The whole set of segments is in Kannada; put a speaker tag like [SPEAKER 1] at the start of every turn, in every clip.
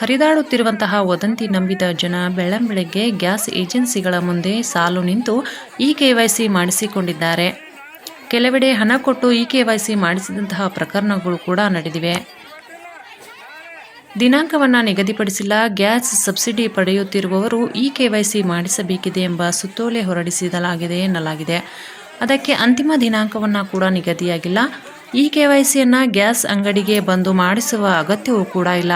[SPEAKER 1] ಹರಿದಾಡುತ್ತಿರುವಂತಹ ವದಂತಿ ನಂಬಿದ ಜನ ಬೆಳ್ಳಂಬೆಳಗ್ಗೆ ಗ್ಯಾಸ್ ಏಜೆನ್ಸಿಗಳ ಮುಂದೆ ಸಾಲು ನಿಂತು ಇ ಕೆವೈಸಿ ಮಾಡಿಸಿಕೊಂಡಿದ್ದಾರೆ. ಕೆಲವೆಡೆ ಹಣ ಕೊಟ್ಟು ಇ ಕೆವೈಸಿ ಮಾಡಿಸಿದಂತಹ ಪ್ರಕರಣಗಳು ಕೂಡ ನಡೆದಿವೆ. ದಿನಾಂಕವನ್ನು ನಿಗದಿಪಡಿಸಿಲ್ಲ, ಗ್ಯಾಸ್ ಸಬ್ಸಿಡಿ ಪಡೆಯುತ್ತಿರುವವರು ಇ ಕೆವೈಸಿ ಮಾಡಿಸಬೇಕಿದೆ ಎಂಬ ಸುತ್ತೋಲೆ ಹೊರಡಿಸಲಾಗಿದೆ ಎನ್ನಲಾಗಿದೆ. ಅದಕ್ಕೆ ಅಂತಿಮ ದಿನಾಂಕವನ್ನು ಕೂಡ ನಿಗದಿಯಾಗಿಲ್ಲ. ಈ ಕೆವೈಸಿಯನ್ನು ಗ್ಯಾಸ್ ಅಂಗಡಿಗೆ ಬಂದು ಮಾಡಿಸುವ ಅಗತ್ಯವೂ ಕೂಡ ಇಲ್ಲ.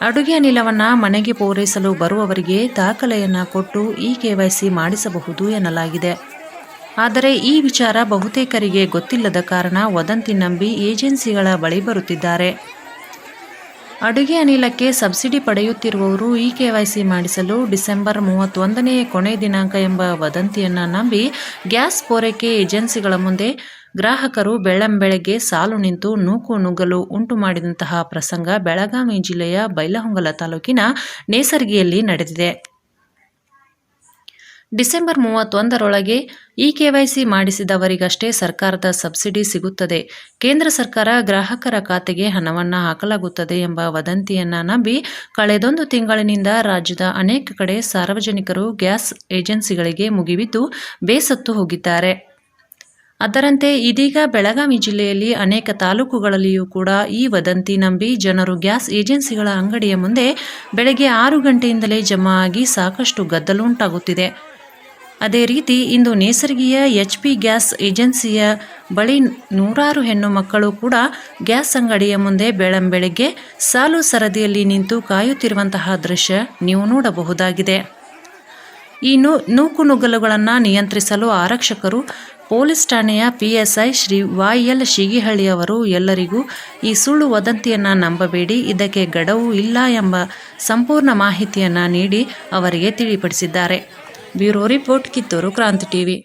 [SPEAKER 1] ಅಡುಗೆ ಅನಿಲವನ್ನು ಮನೆಗೆ ಪೂರೈಸಲು ಬರುವವರಿಗೆ ದಾಖಲೆಯನ್ನು ಕೊಟ್ಟು ಈ ಕೆವೈಸಿ ಮಾಡಿಸಬಹುದು ಎನ್ನಲಾಗಿದೆ. ಆದರೆ ಈ ವಿಚಾರ ಬಹುತೇಕರಿಗೆ ಗೊತ್ತಿಲ್ಲದ ಕಾರಣ ವದಂತಿ ನಂಬಿ ಏಜೆನ್ಸಿಗಳ ಬಳಿ ಬರುತ್ತಿದ್ದಾರೆ. ಅಡುಗೆ ಅನಿಲಕ್ಕೆ ಸಬ್ಸಿಡಿ ಪಡೆಯುತ್ತಿರುವವರು ಇ ಕೆವೈಸಿ ಮಾಡಿಸಲು ಡಿಸೆಂಬರ್ ಮೂವತ್ತೊಂದನೇ ಕೊನೆ ದಿನಾಂಕ ಎಂಬ ವದಂತಿಯನ್ನು ನಂಬಿ ಗ್ಯಾಸ್ ಪೂರೈಕೆ ಏಜೆನ್ಸಿಗಳ ಮುಂದೆ ಗ್ರಾಹಕರು ಬೆಳ್ಳಂಬೆಳಗ್ಗೆ ಸಾಲು ನಿಂತು ನೂಕು ನುಗ್ಗಲು ಉಂಟು ಮಾಡಿದಂತಹ ಪ್ರಸಂಗ ಬೆಳಗಾವಿ ಜಿಲ್ಲೆಯ ಬೈಲಹೊಂಗಲ ತಾಲೂಕಿನ ನೇಸರ್ಗಿಯಲ್ಲಿ ನಡೆದಿದೆ. ಡಿಸೆಂಬರ್ ಮೂವತ್ತೊಂದರೊಳಗೆ ಇ ಕೆವೈಸಿ ಮಾಡಿಸಿದವರಿಗಷ್ಟೇ ಸರ್ಕಾರದ ಸಬ್ಸಿಡಿ ಸಿಗುತ್ತದೆ. ಕೇಂದ್ರ ಸರ್ಕಾರ ಗ್ರಾಹಕರ ಖಾತೆಗೆ ಹಣವನ್ನು ಹಾಕಲಾಗುತ್ತದೆ ಎಂಬ ವದಂತಿಯನ್ನು ನಂಬಿ ಕಳೆದೊಂದು ತಿಂಗಳಿನಿಂದ ರಾಜ್ಯದ ಅನೇಕ ಕಡೆ ಸಾರ್ವಜನಿಕರು ಗ್ಯಾಸ್ ಏಜೆನ್ಸಿಗಳಿಗೆ ಮುಗಿಬಿದ್ದು ಬೇಸತ್ತು ಹೋಗಿದ್ದಾರೆ. ಅದರಂತೆ ಇದೀಗ ಬೆಳಗಾವಿ ಜಿಲ್ಲೆಯಲ್ಲಿ ಅನೇಕ ತಾಲೂಕುಗಳಲ್ಲಿಯೂ ಕೂಡ ಈ ವದಂತಿ ನಂಬಿ ಜನರು ಗ್ಯಾಸ್ ಏಜೆನ್ಸಿಗಳ ಅಂಗಡಿಯ ಮುಂದೆ ಬೆಳಗ್ಗೆ ಆರು ಗಂಟೆಯಿಂದಲೇ ಜಮಾ ಆಗಿ ಸಾಕಷ್ಟು ಗದ್ದಲುಂಟಾಗುತ್ತಿದೆ ಅದೇ ರೀತಿ ಇಂದು ನೇಸರ್ಗಿಯ ಎಚ್ ಪಿ ಗ್ಯಾಸ್ ಏಜೆನ್ಸಿಯ ಬಳಿ ನೂರಾರು ಹೆಣ್ಣು ಮಕ್ಕಳು ಕೂಡ ಗ್ಯಾಸ್ ಅಂಗಡಿಯ ಮುಂದೆ ಬೆಳಂಬೆಳಗ್ಗೆ ಸಾಲು ಸರದಿಯಲ್ಲಿ ನಿಂತು ಕಾಯುತ್ತಿರುವಂತಹ ದೃಶ್ಯ ನೀವು ನೋಡಬಹುದಾಗಿದೆ. ಈ ನೂ ನೂಕುನುಗ್ಗಲುಗಳನ್ನು ನಿಯಂತ್ರಿಸಲು ಆರಕ್ಷಕರು ಪೊಲೀಸ್ ಠಾಣೆಯ PSI Shri Y L Shigihalli ಅವರು ಎಲ್ಲರಿಗೂ ಈ ಸುಳ್ಳು ವದಂತಿಯನ್ನು ನಂಬಬೇಡಿ, ಇದಕ್ಕೆ ಗಡವು ಇಲ್ಲ ಎಂಬ ಸಂಪೂರ್ಣ ಮಾಹಿತಿಯನ್ನು ನೀಡಿ ಅವರಿಗೆ ತಿಳಿಪಡಿಸಿದ್ದಾರೆ. ब्यूरो रिपोर्ट की क्रांति टीवी।